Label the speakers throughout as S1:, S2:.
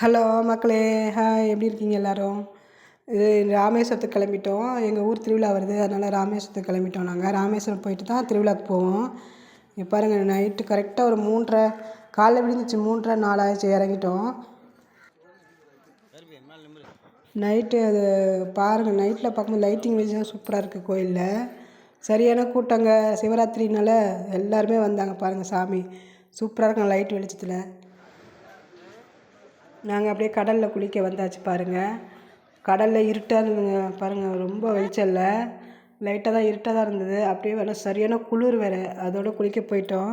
S1: Hello மக்களே hi எப்படி இருக்கீங்க எல்லோரும்? இது ராமேஸ்வரத்துக்கு கிளம்பிட்டோம். எங்கள் ஊர் திருவிழா வருது அதனால் ராமேஸ்வரத்துக்கு கிளம்பிட்டோம் நாங்கள் ராமேஸ்வரம் போயிட்டு தான் திருவிழாக்கு போவோம். இப்போ பாருங்கள் நைட்டு கரெக்டாக ஒரு மூன்றரை காலைல விழுந்துச்சு மூன்றரை நாலாயிடுச்சு இறங்கிட்டோம். நைட்டு அது பாருங்கள் நைட்டில் பார்க்கும்போது லைட்டிங் வெளிச்சம் சூப்பராக இருக்குது கோயிலில். சரியான கூட்டங்க சிவராத்திரினால எல்லாருமே வந்தாங்க பாருங்கள் சாமி. சூப்பராக இருக்கும் லைட் வெளிச்சத்தில். நாங்கள் அப்படியே கடலில் குளிக்க வந்தாச்சு பாருங்கள் கடலில் இருட்டாக இருந்ததுங்க. பாருங்கள் ரொம்ப வெளிச்சல்ல. லைட்டாக தான் இருட்டாக தான் இருந்தது. அப்படியே வேணா சரியான குளிர் வேறு. அதோடு குளிக்க போயிட்டோம்.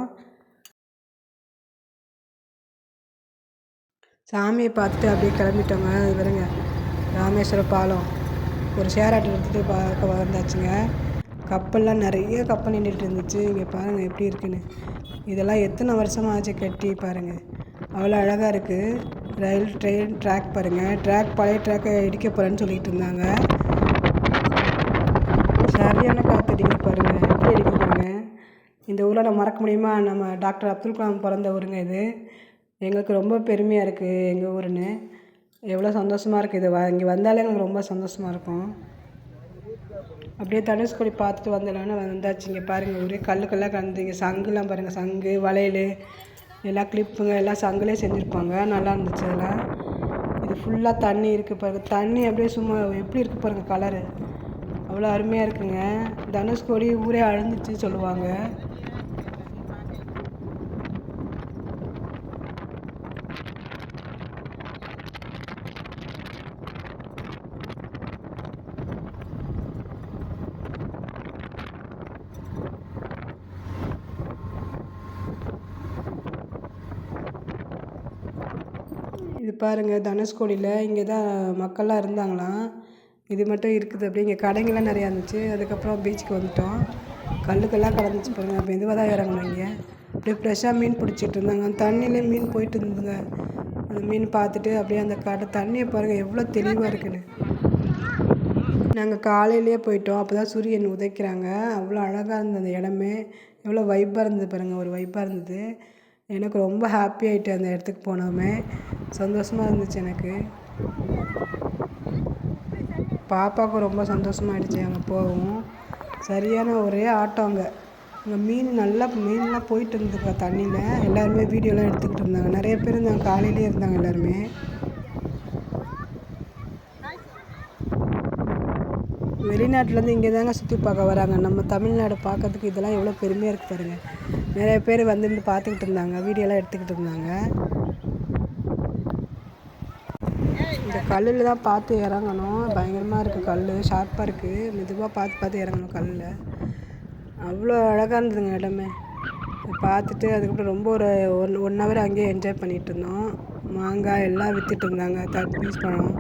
S1: சாமியை பார்த்துட்டு அப்படியே கிளம்பிட்டோங்க. அது பாருங்க ராமேஸ்வர பாலம். ஒரு ஷேர் ஆட்டோ எடுத்துகிட்டு பார்க்க வந்தாச்சுங்க. கப்பல்லாம் நிறைய கப்பல் நின்றுட்டு இருந்துச்சு. இங்கே பாருங்கள் எப்படி இருக்குன்னு. இதெல்லாம் எத்தனை வருஷமாக ஆச்சு கட்டி பாருங்கள் அவ்வளோ அழகாக இருக்குது ரயில் ட்ரெயின் ட்ராக் பாருங்கள் ட்ராக் பழைய ட்ராக்கை இடிக்க போகிறேன்னு சொல்லிகிட்டு இருந்தாங்க. சரியான காற்று காற்றடிங்க பாருங்கள் எப்படி அடிக்கிறாங்க இந்த ஊரில் நான் மறக்க முடியுமா? நம்ம டாக்டர் அப்துல் கலாம் பிறந்த ஊருங்க இது. எங்களுக்கு ரொம்ப பெருமையாக இருக்குது எங்கள் ஊருன்னு. எவ்வளோ சந்தோஷமாக இருக்குது இது. வ இங்கே வந்தாலே எங்களுக்கு ரொம்ப சந்தோஷமாக இருக்கும். அப்படியே தனுஷ்கோடி பார்த்துட்டு வந்தலான்னு வந்தாச்சு. இங்கே பாருங்கள் ஒரே கல்லுக்கெல்லாம் கலந்து இங்கே சங்குலாம் பாருங்கள் சங்கு வளையல் எல்லாம் கிளிப்புங்க எல்லாம் சங்கிலே செஞ்சுருப்பாங்க. நல்லா இருந்துச்சு அதெல்லாம் இது ஃபுல்லாக தண்ணி இருக்குது பாருங்கள் தண்ணி அப்படியே சும்மா எப்படி இருக்குது பாருங்கள் கலரு அவ்வளோ அருமையாக இருக்குங்க. தனுஷ்கோடி ஊரே அழிஞ்சிச்சு சொல்லுவாங்க. இது பாருங்கள் தனுஷ்கோடியில் இங்கே தான் மக்கள்லாம் இருந்தாங்களாம். இது மட்டும் இருக்குது அப்படி இங்கே கடைங்கள்லாம் நிறையா இருந்துச்சு. அதுக்கப்புறம் பீச்சுக்கு வந்துட்டோம். கல்லுக்கெல்லாம் கலந்துச்சு பாருங்கள் மெதுவாக தான் இறங்கணும் இங்கே. அப்படியே ஃப்ரெஷ்ஷாக மீன் பிடிச்சிட்டு இருந்தாங்க. தண்ணியிலே மீன் போயிட்டு இருந்ததுங்க. அந்த மீன் பார்த்துட்டு அப்படியே அந்த கடை தண்ணியை பாருங்கள் எவ்வளோ தெளிவாக இருக்குன்னு. நாங்கள் காலையிலேயே போயிட்டோம். அப்போ தான் சூரியன் உதைக்கிறாங்க. அவ்வளோ அழகாக இருந்தது அந்த இடமே. எவ்வளோ வைப்பாக இருந்தது பாருங்கள் ஒரு வைப்பாக இருந்தது. எனக்கு ரொம்ப ஹாப்பி ஆகிட்டு அந்த இடத்துக்கு போனோமே. சந்தோஷமாக இருந்துச்சு எனக்கு. பாப்பாவுக்கும் ரொம்ப சந்தோஷமாயிடுச்சு அங்கே போகவும். சரியான ஒரே ஆட்டம் அங்கே. அங்கே மீன் நல்லா மீன்லாம் போயிட்டு இருந்ததுக்கா தண்ணியில். எல்லாருமே வீடியோலாம் எடுத்துக்கிட்டு இருந்தாங்க. நிறைய பேர் இருந்தாங்க காலையிலே இருந்தாங்க எல்லாருமே. வெளிநாட்டிலேருந்து இங்கே தாங்க சுற்றி பார்க்க வராங்க. நம்ம தமிழ்நாடு பார்க்கறதுக்கு இதெல்லாம் எவ்வளோ பெருமையாக இருக்குது பாருங்கள் நிறைய பேர் வந்துருந்து பார்த்துக்கிட்டு இருந்தாங்க வீடியோலாம் எடுத்துக்கிட்டு இருந்தாங்க. இந்த கல்லில் தான் பார்த்து இறங்கணும். பயங்கரமாக இருக்குது கல் ஷார்ப்பாக இருக்குது மெதுவாக பார்த்து பார்த்து இறங்கணும் கல்லில். அவ்வளோ அழகாக இருந்ததுங்க இடமே பார்த்துட்டு அதுக்கப்புறம் ரொம்ப ஒரு ஒன் ஒன் ஹவர் அங்கேயே என்ஜாய் பண்ணிகிட்டு இருந்தோம். மாங்காய் எல்லாம் விற்றுட்டு இருந்தாங்க. தர்பூஸ் பழம்.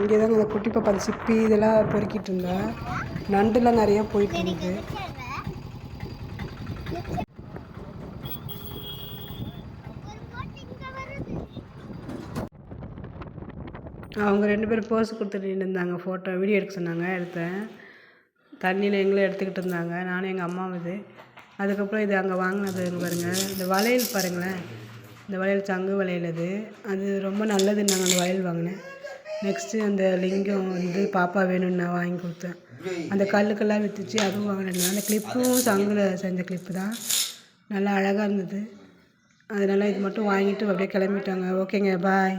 S1: இங்கே தாங்க அந்த குட்டி பாப்பா அந்த சிப்பி இதெல்லாம் பொறுக்கிட்டு இருந்தேன் நண்டுலாம் நிறையா போயிட்டு இருந்தது. அவங்க ரெண்டு பேரும் போஸ் கொடுத்துட்டு இருந்தாங்க ஃபோட்டோ வீடியோ எடுக்க சொன்னாங்க எடுத்தேன். தண்ணியில் எங்களும் எடுத்துக்கிட்டு இருந்தாங்க நானும் எங்கள் அம்மாவும் இது. அதுக்கப்புறம் இது அங்கே வாங்கினது பாருங்கள் இந்த வளையல் பாருங்களேன். இந்த வளையல் சங்கு வளையல் அது அது ரொம்ப நல்லதுன்னாங்க அந்த வளையல் வாங்கினேன். நெக்ஸ்ட்டு அந்த லிங்கம் வந்து பாப்பா வேணும்னு நான் வாங்கி கொடுத்தேன். அந்த கல்லுக்கெல்லாம் விற்றுச்சு அதுவும் வாங்கினேன். அந்த கிளிப்பும் சங்கில் செஞ்ச கிளிப்பு தான். நல்லா அழகாக இருந்தது. அதனால் இது மட்டும் வாங்கிட்டு அப்படியே கிளம்பிட்டாங்க. ஓகேங்க பாய்